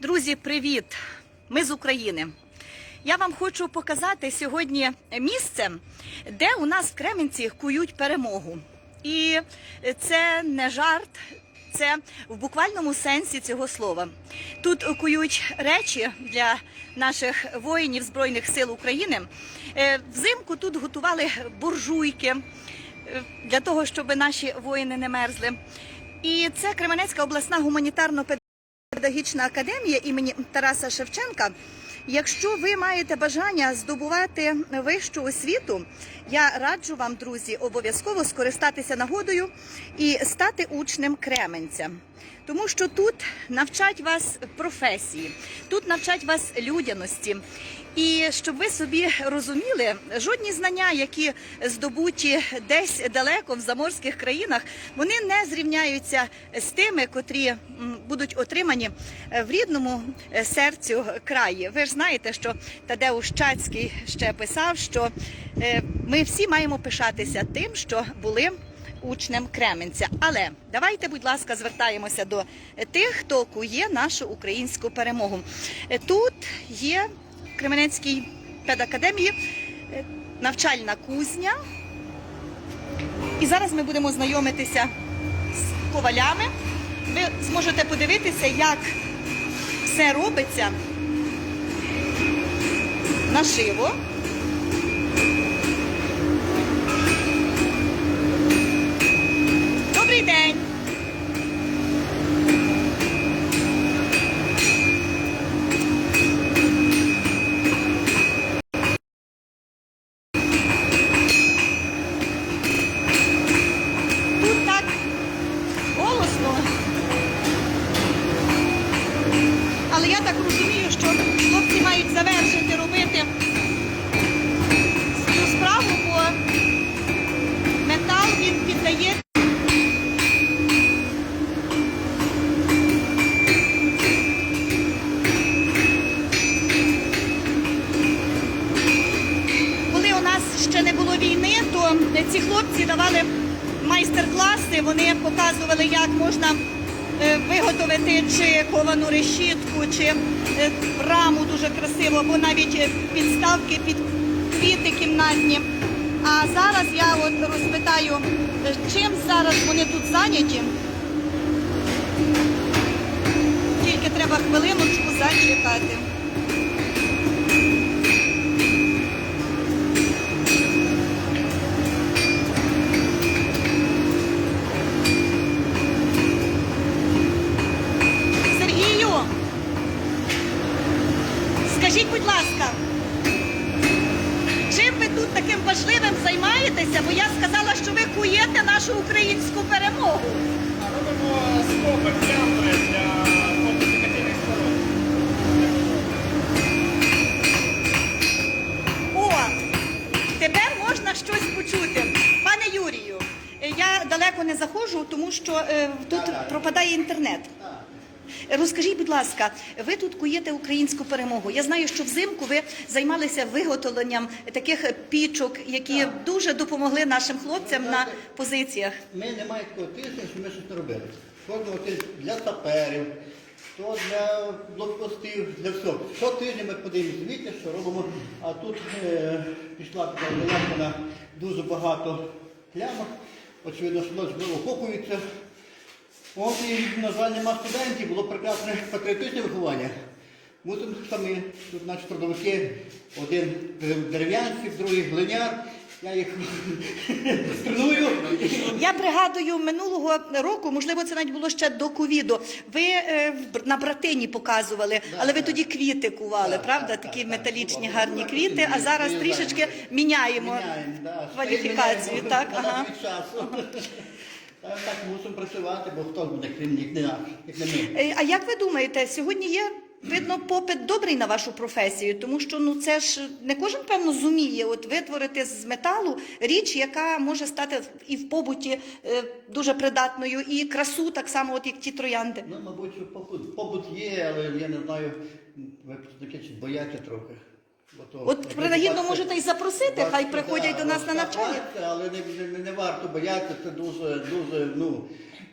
Друзі, привіт! Ми з України. Я вам хочу показати сьогодні місце, де у нас в Кременці кують перемогу. І це не жарт, це в буквальному сенсі цього слова. Тут кують речі для наших воїнів Збройних сил України. Е, Взимку тут готували буржуйки е, для того, щоб наші воїни не мерзли. І це Кременецька обласна гуманітарно педагогічна академія імені Тараса Шевченка. Якщо ви маєте бажання здобувати вищу освіту, я раджу вам, друзі, обов'язково скористатися нагодою і стати учнем Кременця. Тому що тут навчать вас професії, тут навчать вас людяності. І щоб ви собі розуміли, жодні знання, які здобуті десь далеко в заморських країнах, вони не зрівняються з тими, котрі будуть отримані е, в рідному е, серцю краї. Ви ж знаєте, що Тадеуш Чацький ще писав, що е, ми всі маємо пишатися тим, що були учнем Кременця. Але давайте, будь ласка, звертаємося до тих, хто кує нашу українську перемогу. Тут є в Кременецькій педакадемії навчальна кузня. І зараз ми будемо знайомитися з ковалями. Ви зможете подивитися, як все робиться наживо. Майстер-класи, вони показували, як можна е, виготовити чи ковану решітку, чи е, раму дуже красиво, або навіть е, підставки під квіти кімнатні. А зараз я от розпитаю, чим зараз вони тут зайняті. Тільки треба хвилиночку зачекати. Скажіть, будь ласка, чим ви тут таким важливим займаєтеся? Бо я сказала, що ви куєте нашу українську перемогу. Робимо скоби плямби для фортифікаційних споруд. О, тепер можна щось почути. Пане Юрію, я далеко не заходжу, тому що е, тут пропадає інтернет. Розкажіть, будь ласка, ви тут куєте українську перемогу. Я знаю, що взимку ви займалися виготовленням таких пічок, які дуже допомогли нашим хлопцям на позиціях. Ми не маємо такого тижня, що ми щось робили. Кожного тижня для саперів, то для блокпостів, для всього. Щотижня ми подивимося звідти, що робимо. А тут е, пішла така на дуже багато плямок. Очевидно, що дощ окопується. От і, на жаль, нема студентів, було прекрасне патріотичне виховання. Мусимо самі, тут наші трудовики, один дерев'янський, другий глиняр. Я їх треную. Я пригадую минулого року, можливо, це навіть було ще до ковіду. Ви е, на братині показували, але ви тоді квіти кували, Так, правда? так, Такі так, металічні так. гарні квіти. А зараз трішечки знаємо. міняємо Міняємо, да. кваліфікацію. Міняємо Так, ага. Так, мусимо працювати, бо хто буде крім них не наш, як не ми. Е, А як ви думаєте, сьогодні є видно попит добрий на вашу професію, тому що ну це ж не кожен певно зуміє от витворити з металу річ, яка може стати і в побуті е, дуже придатною, і красу так само, от як ті троянди. Ну, мабуть, побут, побут є, але я не знаю, випускники чи бояться трохи. От принагідно можете і запросити, хай приходять до нас на навчання. Але не, не, не варто боятися, це дуже, дуже, ну,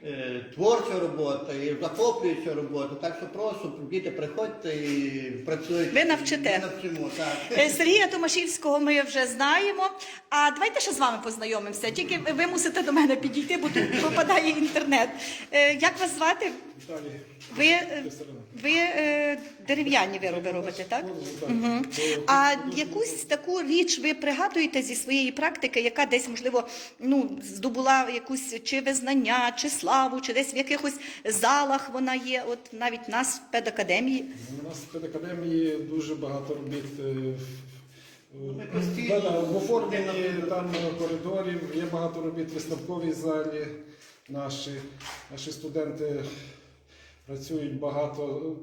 е, творча робота, і захоплююча робота. Так що прошу, діти, приходьте і працюйте. Ви навчите. Ми навчимо, так. Е, Сергія Томашівського ми вже знаємо. А давайте ще з вами познайомимося. Тільки ви мусите до мене підійти, бо тут пропадає інтернет. Е, Як вас звати? Віталій. Ви, е, ви е, дерев'яні вироби робите, так? Угу. А якусь таку річ ви пригадуєте зі своєї практики, яка десь, можливо, ну, здобула якусь чи визнання, чи славу, чи десь в якихось залах вона є, от навіть в нас в педакадемії. У нас в педакадемії дуже багато робіт е, в- да, да, в оформленні там коридорів, є багато робіт в виставковій залі. Наші, наші студенти працюють багато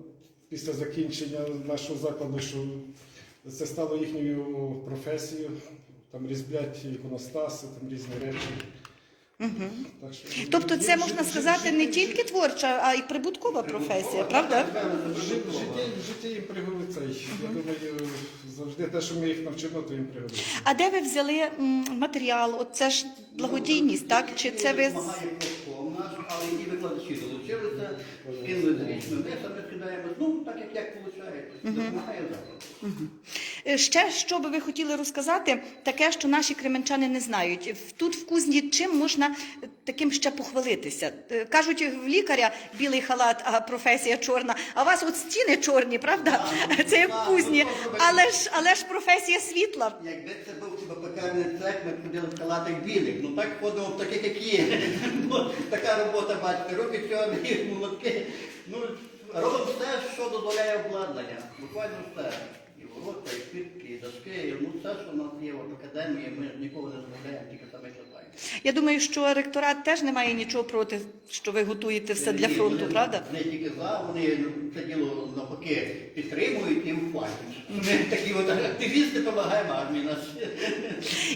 після закінчення нашого закладу, що це стало їхньою професією. Там різблять іконостаси, там різні речі. Так що, Тобто, це є можна жит- сказати жит- не тільки творча, а й прибуткова професія, правда? Жит- життя, життя їм пригодиться. Я думаю, завжди те, що ми їх навчимо, то їм пригодиться. А де ви взяли матеріал? От це ж благодійність, так? Чи це ви з- Допомагає профком наш, але і викладачі долучилися, кинули зрічну, ми самі скидаємо, так як як виходить, допомагає заклад. Е, ще що би ви хотіли розказати, таке, що наші кременчани не знають. Тут в кузні чим можна е, таким ще похвалитися? Е, Кажуть, в лікаря білий халат, а професія чорна. А у вас от стіни чорні, правда? Це як в кузні. Але ж але ж професія світла. Якби це був хіба цех, ми ходили в халатах білих. Ну так ходимо в таких, як є. Ну, така робота, бачите, руки чорні, молотки. Ну, робимо все, що дозволяє обладнання. Буквально все. І ворота, і квітки, і дошки, і, ну все, що в нас є в академії, ми нікого не дозволяємо, тільки саме. Я думаю, що ректорат теж не має нічого проти, що ви готуєте все для Ні, фронту, вони правда? Не тільки за, вони це діло навпаки підтримують і ухвалюють. Ми такі от активісти допомагаємо армії нашій.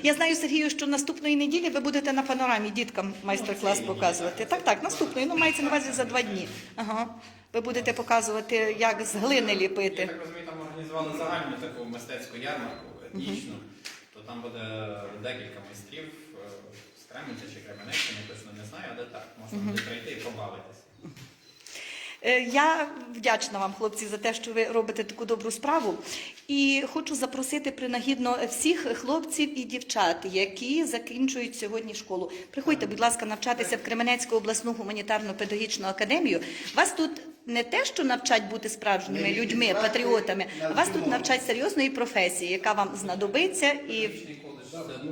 Я знаю, Сергію, що наступної неділі ви будете на панорамі діткам майстер-клас показувати. Так, так, наступної, ну мається на увазі за два дні. Ага. Ви будете показувати, як з глини Я ліпити. так розумію, там організували загальну таку мистецьку ярмарку етнічну, то там буде декілька майстрів з Кременця чи Кременеччини, точно не знаю, але так, можна буде прийти і побавитися. Е, Я вдячна вам, хлопці, за те, що ви робите таку добру справу. І хочу запросити принагідно всіх хлопців і дівчат, які закінчують сьогодні школу. Приходьте, будь ласка, навчатися в Кременецьку обласну гуманітарну педагогічну академію. Вас тут не те, що навчать бути справжніми людьми, патріотами, а вас тут навчать серйозної професії, яка вам знадобиться і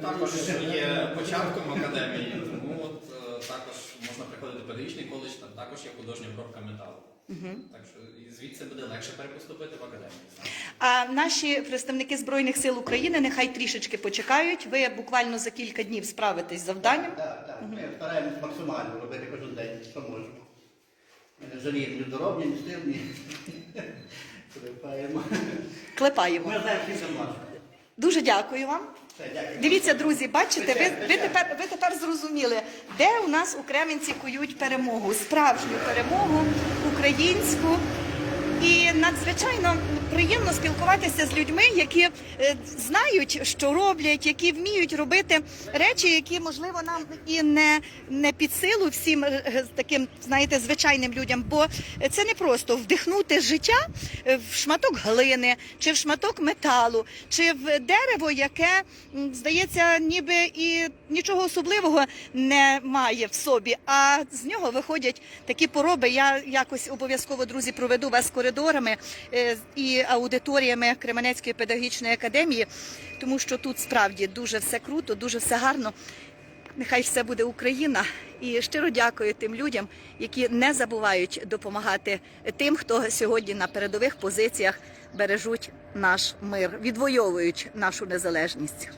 також є початком академії, тому от е, також можна приходити в педагогічний коледж, там також є художня обробка металу. Так що і звідси буде легше перепоступити в академію. А наші представники Збройних сил України нехай трішечки почекають. Ви буквально за кілька днів справитесь з завданням. Так, так. Ми стараємось максимально робити кожен день, що можемо. Ми не жаліємо ні здоров'я, ні сил, ні. Клепаємо. Клепаємо. Ми знаємо, всім. Дуже дякую вам. Дивіться, друзі, бачите, ви, ви, тепер, ви тепер зрозуміли, де у нас у Кременці кують перемогу, справжню перемогу, українську. І надзвичайно приємно спілкуватися з людьми, які е, знають, що роблять, які вміють робити речі, які можливо нам і не, не під силу всім е, е, таким, знаєте, звичайним людям. Бо це не просто вдихнути життя в шматок глини, чи в шматок металу, чи в дерево, яке здається, ніби і нічого особливого не має в собі. А з нього виходять такі пороби. Я якось обов'язково, друзі, проведу вас коридорами е, і аудиторіями Кременецької педагогічної академії, тому що тут справді дуже все круто, дуже все гарно. Нехай все буде Україна. І щиро дякую тим людям, які не забувають допомагати тим, хто сьогодні на передових позиціях бережуть наш мир, відвоюють нашу незалежність.